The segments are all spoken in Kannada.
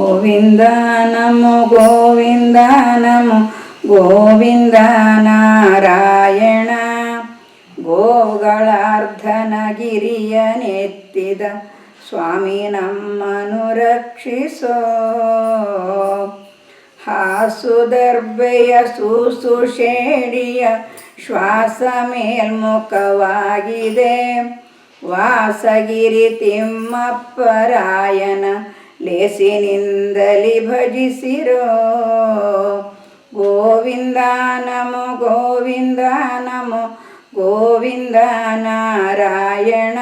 ಗೋವಿಂದ ನಮೋ ಗೋವಿಂದ ನಮೋ, ಗೋವಿಂದ ನಾರಾಯಣ. ಗೋಗಳಾರ್ಧನ ಗಿರಿಯ ನೆತ್ತಿದ ಸ್ವಾಮಿ ನಮ್ಮನು ರಕ್ಷಿಸೋ. ಹಾಸುದರ್ಬೆಯ ಶೇಡಿಯ ಶ್ವಾಸ ಮೇಲ್ಮುಖವಾಗಿದೆ. ವಾಸಗಿರಿ ತಿಮ್ಮಪ್ಪರಾಯನ ಲೇಸಿನಿಂದಲಿ ಭಜಿಸಿರೋ. ಗೋವಿಂದ ನಮೋ ಗೋವಿಂದ ನಮೋ, ಗೋವಿಂದ ನಾರಾಯಣ.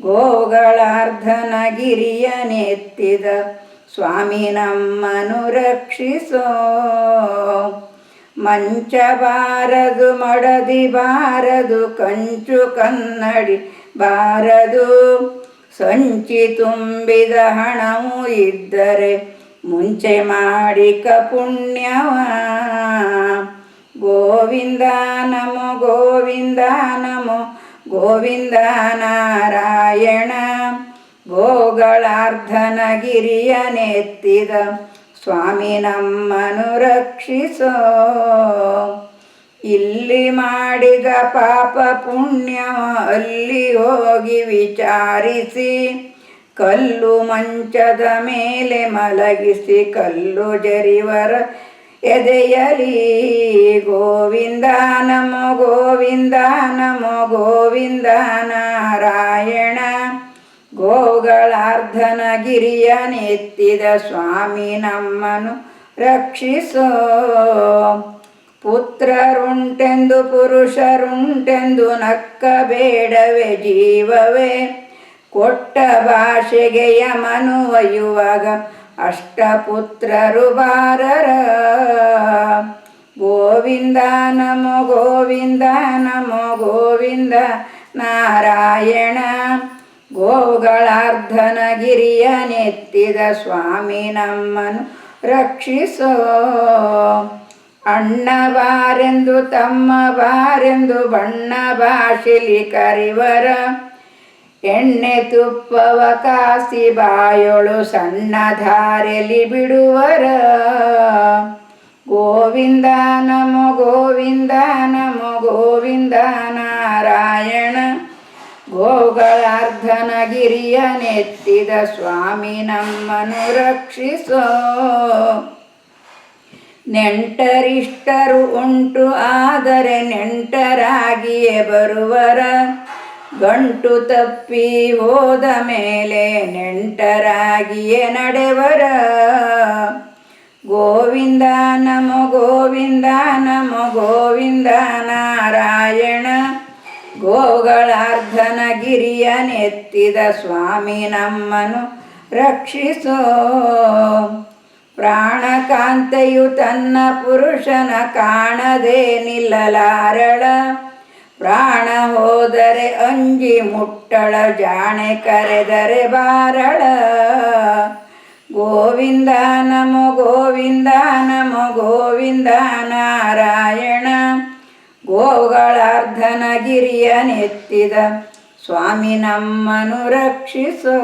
ಗೋಗಳಾರ್ಧನ ಗಿರಿಯ ನೆತ್ತಿದ ಸ್ವಾಮಿ ನಮ್ಮನು ರಕ್ಷಿಸೋ. ಮಂಚ ಬಾರದು, ಮಡದಿ ಬಾರದು, ಕಂಚು ಕನ್ನಡಿ ಬಾರದು. ಸಂಚಿ ತುಂಬಿದ ಹಣವು ಇದ್ದರೆ ಮುಂಚೆ ಮಾಡಿಕ ಪುಣ್ಯವ. ಗೋವಿಂದ ನಮೋ ಗೋವಿಂದ ನಮೋ, ಗೋವಿಂದ ನಾರಾಯಣ. ಗೋಗಳಾರ್ಧನ ಗಿರಿಯ ನೆತ್ತಿದ ಸ್ವಾಮಿ ನಮ್ಮನು ರಕ್ಷಿಸೋ. ಇಲ್ಲಿ ಮಾಡಿದ ಪಾಪ ಪುಣ್ಯ ಅಲ್ಲಿ ಹೋಗಿ ವಿಚಾರಿಸಿ, ಕಲ್ಲು ಮಂಚದ ಮೇಲೆ ಮಲಗಿಸಿ, ಕಲ್ಲು ಜರಿವರ ಎದೆಯಲಿ, ಗೋವಿಂದ ನಮೋ ಗೋವಿಂದ ನಮೋ ಗೋವಿಂದ ನಾರಾಯಣ. ಗೋಗಳಾರ್ಧನ ಗಿರಿಯ ನೆತ್ತಿದ ಸ್ವಾಮಿ ನಮ್ಮನು ರಕ್ಷಿಸೋ. ಪುತ್ರರುಂಟೆಂದು ಪುರುಷರುಂಟೆಂದು ನಕ್ಕ ಬೇಡವೆ ಜೀವವೇ. ಕೊಟ್ಟ ಭಾಷೆಗೆ ಯಮನು ಒಯ್ಯುವಾಗ ಅಷ್ಟಪುತ್ರರು ಬಾರರ ಗೋವಿಂದ ನಮೋ ಗೋವಿಂದ ನಮೋ ಗೋವಿಂದ ನಾರಾಯಣ. ಗೋಗಳಾರ್ಧನ ಗಿರಿಯ ನೆತ್ತಿದ ಸ್ವಾಮಿ ನಮ್ಮನು ರಕ್ಷಿಸೋ. ಅಣ್ಣ ಬಾರೆಂದು ತಮ್ಮ ಬಾರೆಂದು ಬಣ್ಣ ಭಾಷೆಲಿ ಕರಿವರ. ಎಣ್ಣೆ ತುಪ್ಪವ ಕಾಸಿ ಬಾಯೊಳು ಸಣ್ಣ ಧಾರೆಲಿ ಬಿಡುವರ. ಗೋವಿಂದ ನಮೋ ಗೋವಿಂದ ನಮೋ ಗೋವಿಂದ ನಾರಾಯಣ. ಗೋಗಳಾರ್ಧನ ಗಿರಿಯ ನೆತ್ತಿದ ಸ್ವಾಮಿ ನಮ್ಮನು ರಕ್ಷಿಸೋ. ನೆಂಟರಿಷ್ಟರು ಉಂಟು, ಆದರೆ ನೆಂಟರಾಗಿಯೇ ಬರುವರ ಗಂಟು ತಪ್ಪಿ ಹೋದ ಮೇಲೆ ನೆಂಟರಾಗಿಯೇ ನಡೆವರ. ಗೋವಿಂದ ನಮೋ ಗೋವಿಂದ ನಮೋ ಗೋವಿಂದ ನಾರಾಯಣ ಗೋಗಳಾರ್ಧನ ಗಿರಿಯ ನೆತ್ತಿದ ಸ್ವಾಮಿ ನಮ್ಮನು ರಕ್ಷಿಸೋ. ಪ್ರಾಣಕಾಂತೆಯು ತನ್ನ ಪುರುಷನ ಕಾಣದೆ ನಿಲ್ಲಲಾರಳ. ಪ್ರಾಣ ಹೋದರೆ ಅಂಜಿ ಮುಟ್ಟಳ, ಜಾಣೆ ಕರೆದರೆ ಬಾರಳ. ಗೋವಿಂದ ನಮೋ ಗೋವಿಂದ ನಮೋ ಗೋವಿಂದ ನಾರಾಯಣ. ಗೋಗಳಾರ್ಧನ ಗಿರಿಯ ನೆತ್ತಿದ, ಸ್ವಾಮಿ ನಮ್ಮನು ರಕ್ಷಿಸೋ.